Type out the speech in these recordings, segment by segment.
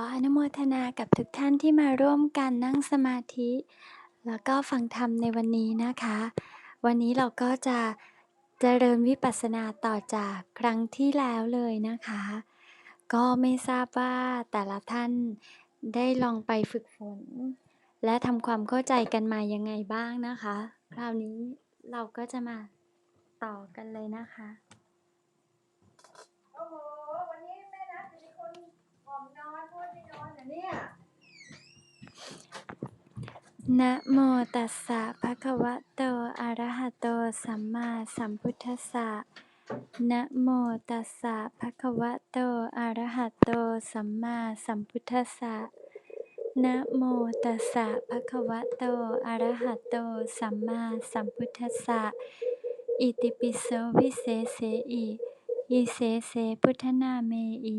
ออนุโมทนากับทุกท่านที่มาร่วมกันนั่งสมาธิ แล้วก็ฟังธรรมในวันนี้นะคะ วันนี้เราก็จะเจริญวิปัสสนาต่อจากครั้งที่แล้วเลยนะคะ ก็ไม่ทราบว่าแต่ละท่านได้ลองไปฝึกฝน และทำความเข้าใจกันมายังไงบ้างนะคะ คราวนี้เราก็จะมาต่อกันเลยนะคะ โอ้โห วันนี้แม่นัดจะมีคนหอมนอนพูดไม่ นะโมตัสสะภะคะวะโต อะระหะโต สัมมาสัมพุทธัสสะ นะโมตัสสะภะคะวะโต อะระหะโต สัมมาสัมพุทธัสสะ นะโมตัสสะภะคะวะโต อะระหะโต สัมมาสัมพุทธัสสะ อิติปิโสวิเศษเสอิอิเสเสพุทธนาเมอิ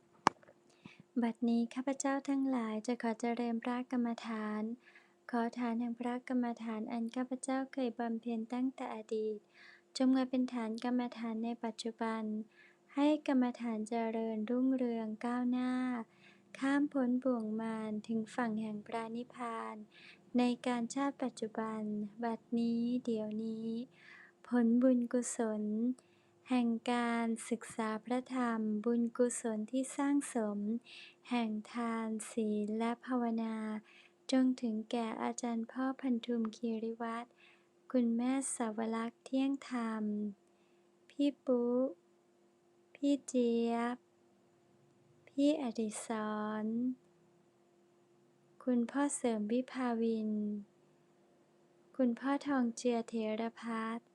บัดนี้ข้าพเจ้าทั้งหลายจะขอเจริญพระกรรมฐาน ขอฐานแห่งพระกรรมฐานอันข้าพเจ้าเคยบำเพ็ญตั้งแต่อดีต จงมาเป็นฐานกรรมฐานในปัจจุบัน ให้กรรมฐานเจริญรุ่งเรืองก้าวหน้า ข้ามพ้นบ่วงมารถึงฝั่งแห่งพระนิพพาน ในการชาติปัจจุบัน บัดนี้เดี๋ยวนี้ ผลบุญกุศล แห่งการศึกษาพระธรรมบุญกุศลที่สร้างสม แห่งทานศีลและภาวนา จงถึงแก่อาจารย์พ่อพันธุมคีริวัตรคุณแม่สาวลักษ์เที่ยงธรรม พี่ปุ๊พี่เจี๊ยบ พี่อดิศรคุณพ่อเสริมวิภาวิน คุณพ่อทองเจือเถรพัฒน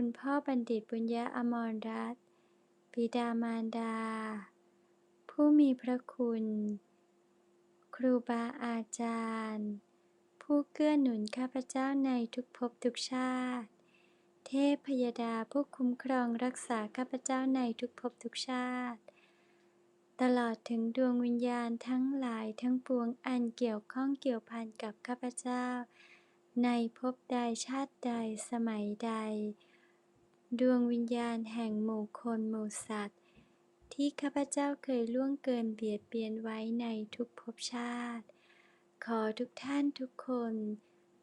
คุณพ่อบัณฑิตบุญญาอมรรัตน์บิดามารดา ผู้มีพระคุณ ครูบาอาจารย์ ผู้เกื้อหนุนข้าพเจ้าในทุกภพทุกชาติ เทพพยดาผู้คุ้มครองรักษาข้าพเจ้าในทุกภพทุกชาติ ตลอดถึงดวงวิญญาณทั้งหลายทั้งปวงอันเกี่ยวข้องเกี่ยวพันกับข้าพเจ้าในภพใดชาติใดสมัยใด ดวงวิญญาณแห่งหมู่คนหมู่สัตว์ ที่ข้าพเจ้าเคยล่วงเกินเบียดเบียนไว้ในทุกภพชาติ ขอทุกท่านทุกคน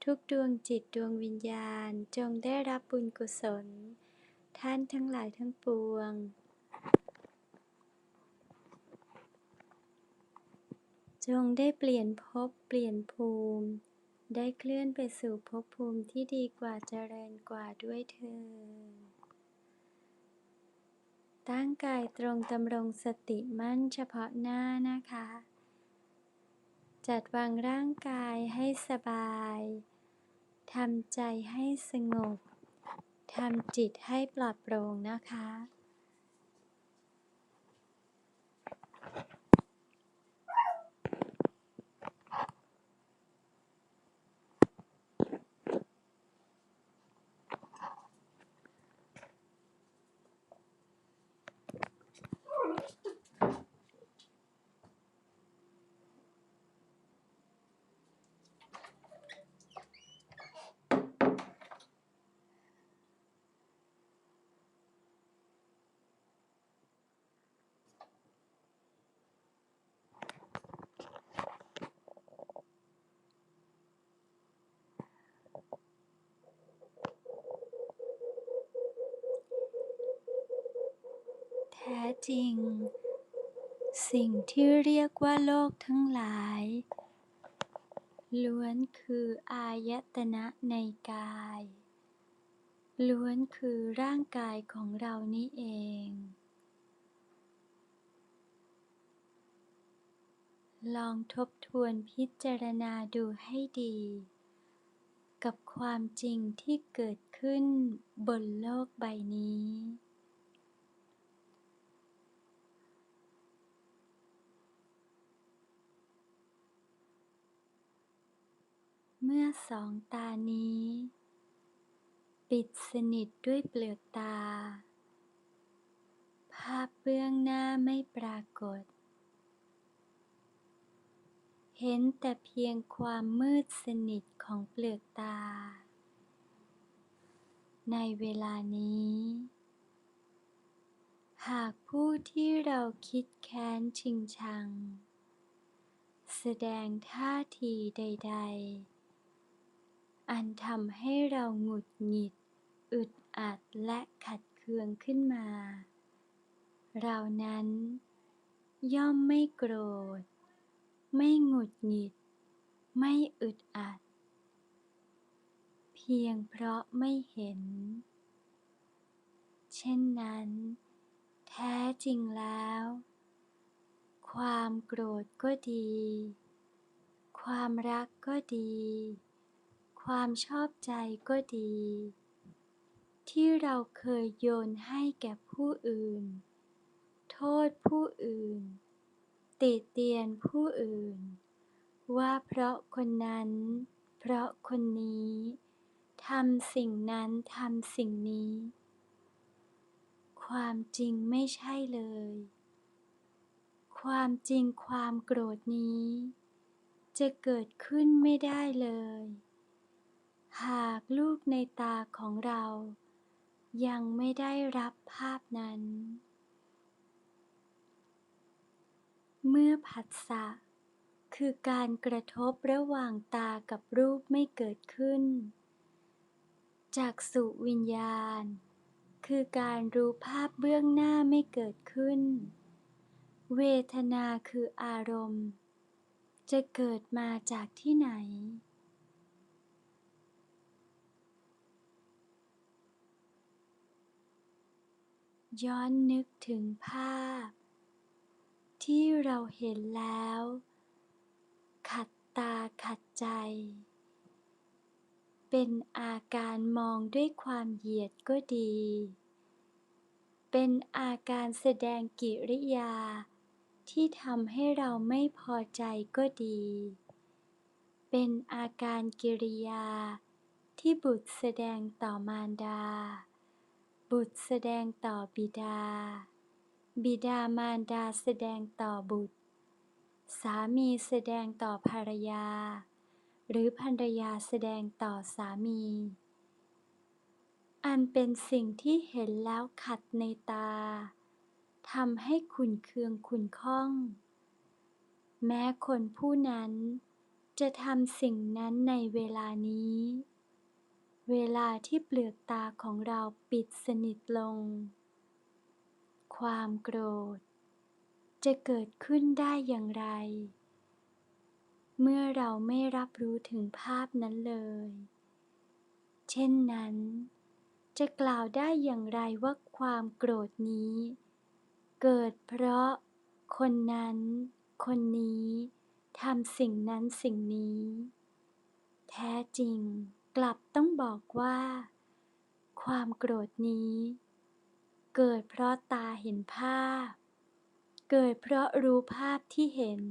ทุกดวงจิตดวงวิญญาณจงได้รับบุญกุศล ท่านทั้งหลายทั้งปวง จงได้เปลี่ยนภพเปลี่ยนภูมิ ได้เคลื่อนไปสู่ภพภูมิที่ดีกว่าเจริญกว่าด้วยเธอ ตั้งกายตรงดำรงสติมั่นเฉพาะหน้านะคะ จัดวางร่างกายให้สบายทำใจให้สงบทำจิตให้ปลอดโปร่งนะคะ ท้จริง สิ่งที่เรียกว่าโลกทั้งหลาย ล้วนคืออายตนะในกาย ล้วนคือร่างกายของเรานี่เอง ลองทบทวนพิจารณาดูให้ดี กับความจริงที่เกิดขึ้นบนโลกใบนี้ เมื่อสองตานี้ ปิดสนิทด้วยเปลือกตา ภาพเบื้องหน้าไม่ปรากฏ เห็นแต่เพียงความมืดสนิทของเปลือกตา ในเวลานี้ หากผู้ที่เราคิดแค้นชิงชังแสดงท่าทีใด ๆ อันทำให้เราหงุดหงิด อึดอัดและขัดเคืองขึ้นมา เรานั้น ย่อมไม่โกรธ ไม่หงุดหงิด ไม่อึดอัด เพียงเพราะไม่เห็น เช่นนั้น แท้จริงแล้ว ความโกรธก็ดี ความรักก็ดี ความชอบใจก็ดี ที่เราเคยโยนให้แก่ผู้อื่น โทษผู้อื่น ติเตียนผู้อื่น ว่าเพราะคนนั้น เพราะคนนี้ทำสิ่งนั้นทำสิ่งนี้ ความจริงไม่ใช่เลย ความจริงความโกรธนี้ จะเกิดขึ้นไม่ได้เลย หากลูกในตาของเรา ยังไม่ได้รับภาพนั้น เมื่อผัสสะคือการกระทบระหว่างตากับรูปไม่เกิดขึ้น จากสุวิญญาณ คือการรู้ภาพเบื้องหน้าไม่เกิดขึ้น เวทนาคืออารมณ์ จะเกิดมาจากที่ไหน ย้อนนึกถึงภาพ ที่เราเห็นแล้ว ขัดตาขัดใจ เป็นอาการมองด้วยความเหยียดก็ดี เป็นอาการแสดงกิริยา ที่ทำให้เราไม่พอใจก็ดี เป็นอาการกิริยาที่บุตรแสดงต่อมารดา บุตรแสดงต่อบิดา บิดามารดาแสดงต่อบุตร สามีแสดงต่อภรรยา หรือภรรยาแสดงต่อสามี อันเป็นสิ่งที่เห็นแล้วขัดในตาทำให้ขุนเคืองขุนข้อง แม้คนผู้นั้นจะทำสิ่งนั้นในเวลานี้ เวลาที่เปลือกตาของเราปิดสนิทลง ความโกรธ จะเกิดขึ้นได้อย่างไร เมื่อเราไม่รับรู้ถึงภาพนั้นเลย เช่นนั้น จะกล่าวได้อย่างไรว่าความโกรธนี้ เกิดเพราะคนนั้น คนนี้ทำสิ่งนั้นสิ่งนี้ แท้จริง กลับต้องบอกว่า ความโกรธนี้ เกิดเพราะตาเห็นภาพ เกิดเพราะรู้ภาพที่เห็น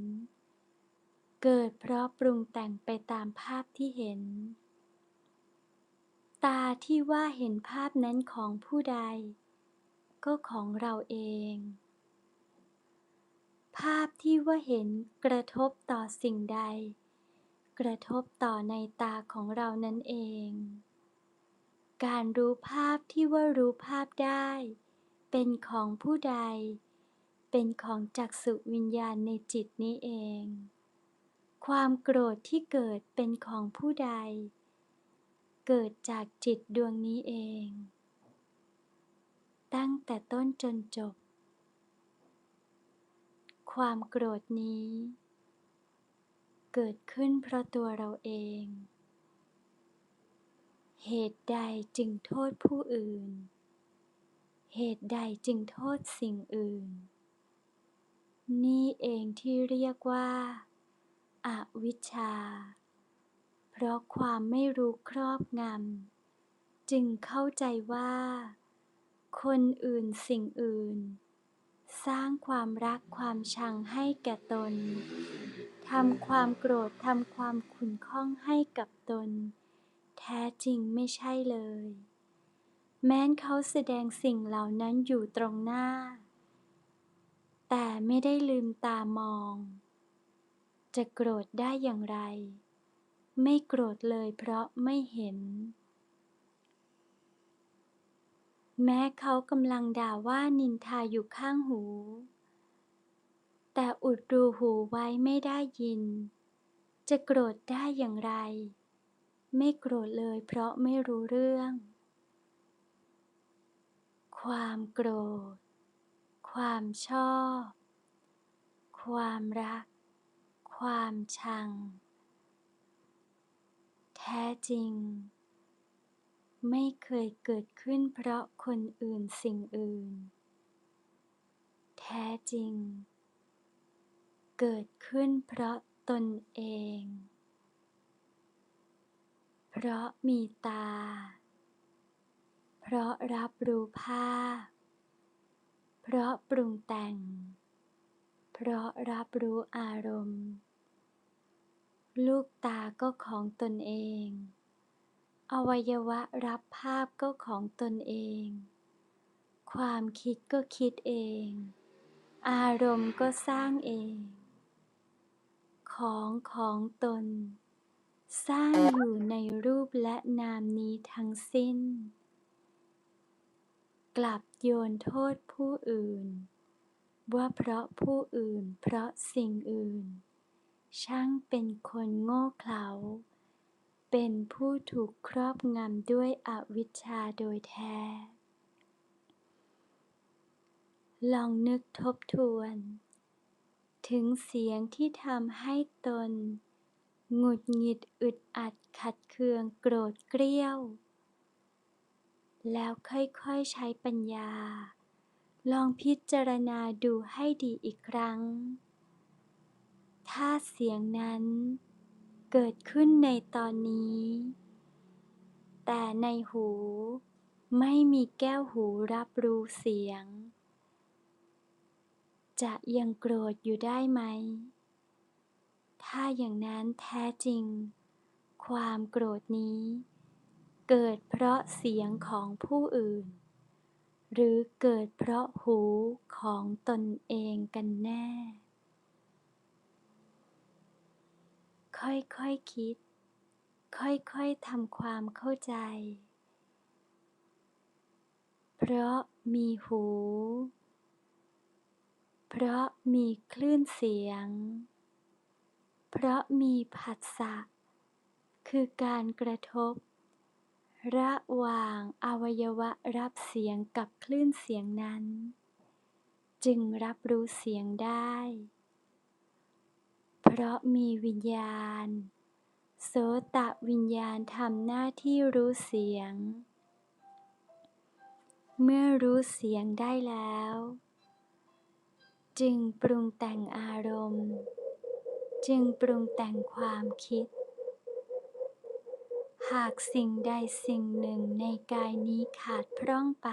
เกิดเพราะปรุงแต่งไปตามภาพที่เห็น ตาที่ว่าเห็นภาพนั้นของผู้ใด ก็ของเราเองภาพที่ว่าเห็นกระทบต่อสิ่งใด กระทบต่อในตาของเรานั่นเอง การรู้ภาพที่ว่ารู้ภาพได้ เป็นของผู้ใด เป็นของจักษุวิญญาณในจิตนี้เอง ความโกรธที่เกิดเป็นของผู้ใด เกิดจากจิตดวงนี้เอง ตั้งแต่ต้นจนจบ ความโกรธนี้ เกิดขึ้นเพราะตัวเราเอง เหตุใดจึงโทษผู้อื่น เหตุใดจึงโทษสิ่งอื่น นี่เองที่เรียกว่าอาวิชชา เพราะความไม่รู้ครอบงำ จึงเข้าใจว่า คนอื่นสิ่งอื่น สร้างความรักความชังให้แก่ตน ทำความโกรธทำความขุ่นข้องให้กับตน แท้จริงไม่ใช่เลย แม้นเขาแสดงสิ่งเหล่านั้นอยู่ตรงหน้า แต่ไม่ได้ลืมตามอง จะโกรธได้อย่างไร ไม่โกรธเลยเพราะไม่เห็น แม้เขากำลังด่าว่านินทาอยู่ข้างหู แต่อุดรูหูไว้ไม่ได้ยิน จะโกรธได้อย่างไร ไม่โกรธเลยเพราะไม่รู้เรื่อง ความโกรธ ความชอบ ความรัก ความชัง แท้จริง ไม่เคยเกิดขึ้นเพราะคนอื่นสิ่งอื่น แท้จริง เกิดขึ้นเพราะตนเอง เพราะมีตา เพราะรับรู้ภาพ เพราะปรุงแต่ง เพราะรับรู้อารมณ์ ลูกตาก็ของตนเอง อวัยวะรับภาพก็ของตนเอง ความคิดก็คิดเอง อารมณ์ก็สร้างเอง ของของตน สร้างอยู่ในรูปและนามนี้ทั้งสิ้น กลับโยนโทษผู้อื่น ว่าเพราะผู้อื่นเพราะสิ่งอื่น ช่างเป็นคนโง่เขลาเป็นผู้ถูกครอบงำด้วยอวิชชาโดยแท้ ลองนึกทบทวน ถึงเสียงที่ทำให้ตน หงุดหงิดอึดอัดขัดเคืองโกรธเกรี้ยว แล้วค่อยๆใช้ปัญญา ลองพิจารณาดูให้ดีอีกครั้ง ถ้าเสียงนั้นเกิดขึ้นในตอนนี้ แต่ในหูไม่มีแก้วหูรับรู้เสียง จะยังโกรธอยู่ได้ไหม ถ้าอย่างนั้นแท้จริง ความโกรธนี้ เกิดเพราะเสียงของผู้อื่น หรือเกิดเพราะหูของตนเองกันแน่ ค่อยๆคคิด ค่อยๆทำความเข้าใจ เพราะมีหู เพราะมีคลื่นเสียง เพราะมีผัสสะ คือการกระทบ ระหว่างอวัยวะรับเสียงกับคลื่นเสียงนั้น จึงรับรู้เสียงได้ เพราะมีวิญญาณ โสตวิญญาณทำหน้าที่รู้เสียง เมื่อรู้เสียงได้แล้ว จึงปรุงแต่งอารมณ์ จึงปรุงแต่งความคิด หากสิ่งใดสิ่งหนึ่งในกายนี้ขาดพร่องไป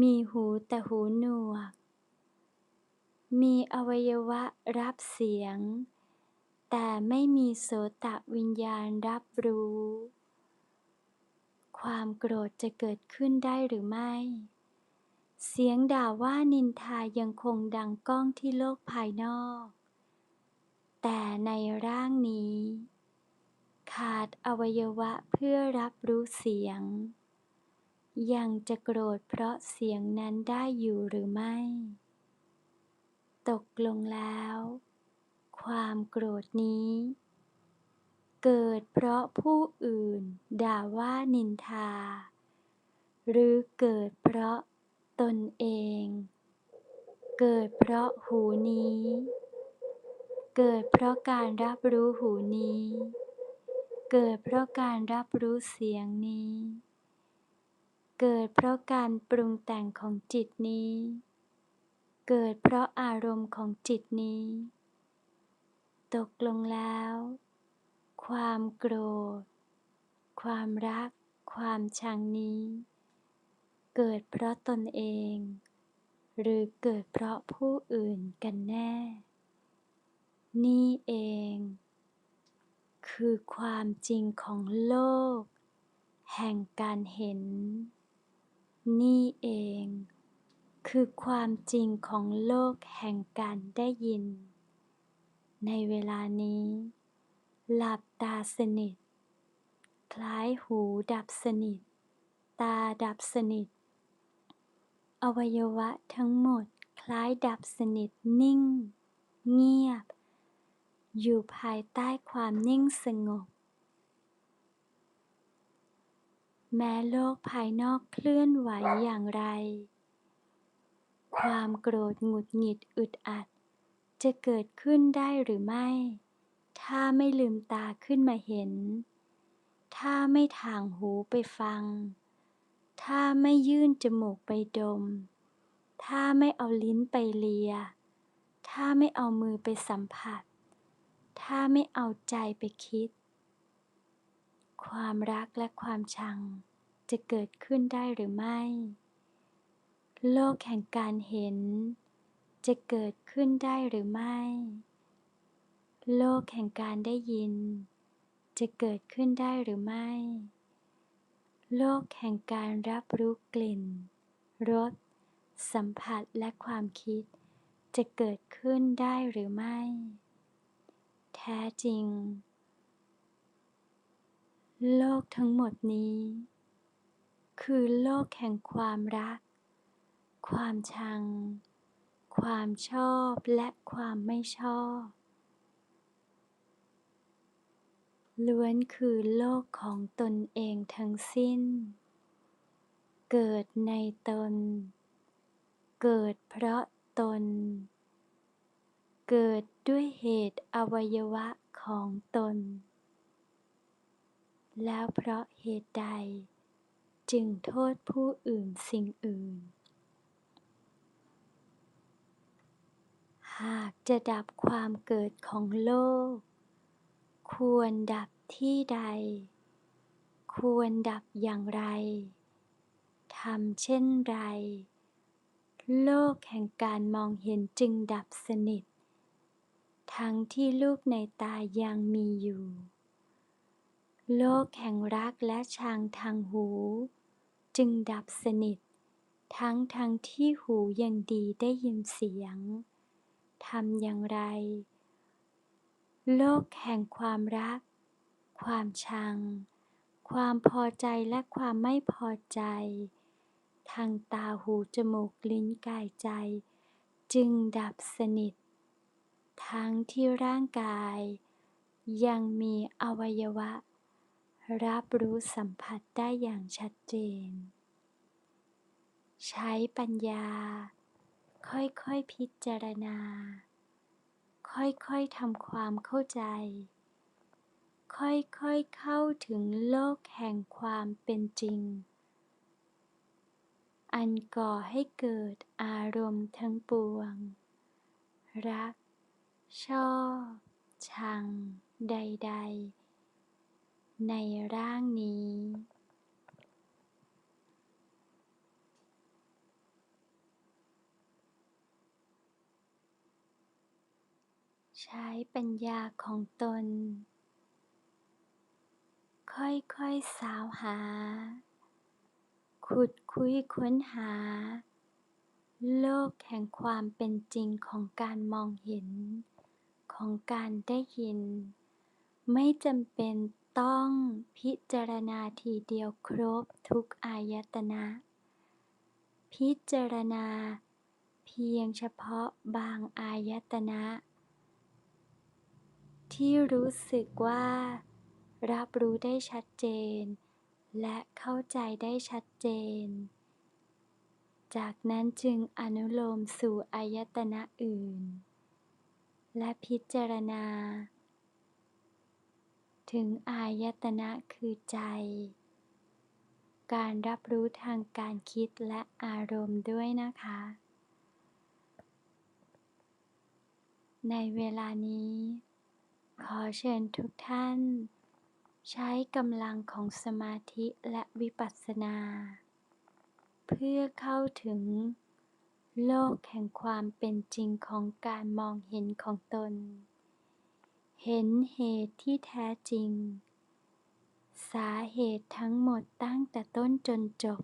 มีหูแต่หูหนวก มีอวัยวะรับเสียง แต่ไม่มีโสตวิญญาณรับรู้ ความโกรธจะเกิดขึ้นได้หรือไม่ เสียงด่าว่านินทายังคงดังก้องที่โลกภายนอก แต่ในร่างนี้ ขาดอวัยวะเพื่อรับรู้เสียง ยังจะโกรธเพราะเสียงนั้นได้อยู่หรือไม่ ตกลงแล้ว ความโกรธนี้ เกิดเพราะผู้อื่นด่าว่านินทา หรือเกิดเพราะ ตนเอง เกิดเพราะหูนี้ เกิดเพราะการรับรู้หูนี้ เกิดเพราะการรับรู้เสียงนี้ เกิดเพราะการปรุงแต่งของจิตนี้ เกิดเพราะอารมณ์ของจิตนี้ ตกลงแล้ว ความโกรธ ความรัก ความชังนี้ เกิดเพราะตนเอง หรือเกิดเพราะผู้อื่นกันแน่ นี่เอง คือความจริงของโลก แห่งการเห็น นี่เอง คือความจริงของโลกแห่งการได้ยิน ในเวลานี้ หลับตาสนิท คล้ายหูดับสนิท ตาดับสนิท อวัยวะทั้งหมดคล้ายดับสนิทนิ่ง เงียบ อยู่ภายใต้ความนิ่งสงบ แม้โลกภายนอกเคลื่อนไหวอย่างไร ความโกรธหงุดหงิดอึดอัด จะเกิดขึ้นได้หรือไม่ ถ้าไม่ลืมตาขึ้นมาเห็น ถ้าไม่ทางหูไปฟัง ถ้าไม่ยื่นจมูกไปดม ถ้าไม่เอาลิ้นไปเลีย ถ้าไม่เอามือไปสัมผัส ถ้าไม่เอาใจไปคิด ความรักและความชังจะเกิดขึ้นได้หรือไม่ โลกแห่งการเห็น จะเกิดขึ้นได้หรือไม่ โลกแห่งการได้ยิน จะเกิดขึ้นได้หรือไม่ โลกแห่งการรับรู้กลิ่น รส สัมผัสและความคิด จะเกิดขึ้นได้หรือไม่ แท้จริง โลกทั้งหมดนี้ คือโลกแห่งความรัก ความชัง ความชอบและความไม่ชอบ ล้วนคือโลกของตนเองทั้งสิ้น เกิดในตน เกิดเพราะตน เกิดด้วยเหตุอวัยวะของตน แล้วเพราะเหตุใด จึงโทษผู้อื่นสิ่งอื่น หากจะดับความเกิดของโลก ควรดับที่ใด ควรดับอย่างไร ทำเช่นไร โลกแห่งการมองเห็นจึงดับสนิท ทั้งที่ลูกในตายังมีอยู่ โลกแห่งรักและชังทางหู จึงดับสนิท ทั้งทั้งที่หูยังดีได้ยินเสียง ทำอย่างไร โลกแห่งความรัก ความชัง ความพอใจและความไม่พอใจ ทางตาหูจมูกลิ้นกายใจ จึงดับสนิท ทั้งที่ร่างกาย ยังมีอวัยวะ รับรู้สัมผัสได้อย่างชัดเจน ใช้ปัญญา ค่อยๆพิจารณา ค่อยๆทำความเข้าใจ ค่อยๆเข้าถึงโลกแห่งความเป็นจริง อันก่อให้เกิดอารมณ์ทั้งปวง รัก ชอบ ชัง ใด ๆ ในร่างนี้ ช้ปัญญาของตน ค่อยๆสาวหา ขุดคุยค้นหา โลกแห่งความเป็นจริงของการมองเห็น ของการได้ยิน ไม่จำเป็นต้องพิจารณาทีเดียวครบทุกอายตนะ พิจารณาเพียงเฉพาะบางอายตนะ ที่รู้สึกว่า รับรู้ได้ชัดเจน และเข้าใจได้ชัดเจน จากนั้นจึงอนุโลมสู่อายตนะอื่น และพิจารณา ถึงอายตนะคือใจ การรับรู้ทางการคิดและอารมณ์ด้วยนะคะ ในเวลานี้ ขอเชิญทุกท่าน ใช้กำลังของสมาธิและวิปัสสนา เพื่อเข้าถึง โลกแห่งความเป็นจริงของการมองเห็นของตน เห็นเหตุที่แท้จริง สาเหตุทั้งหมดตั้งแต่ต้นจนจบ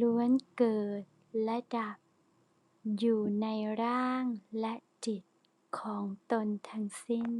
ล้วนเกิดและดับ อยู่ในร่างและ ของตนทั้งสิ้น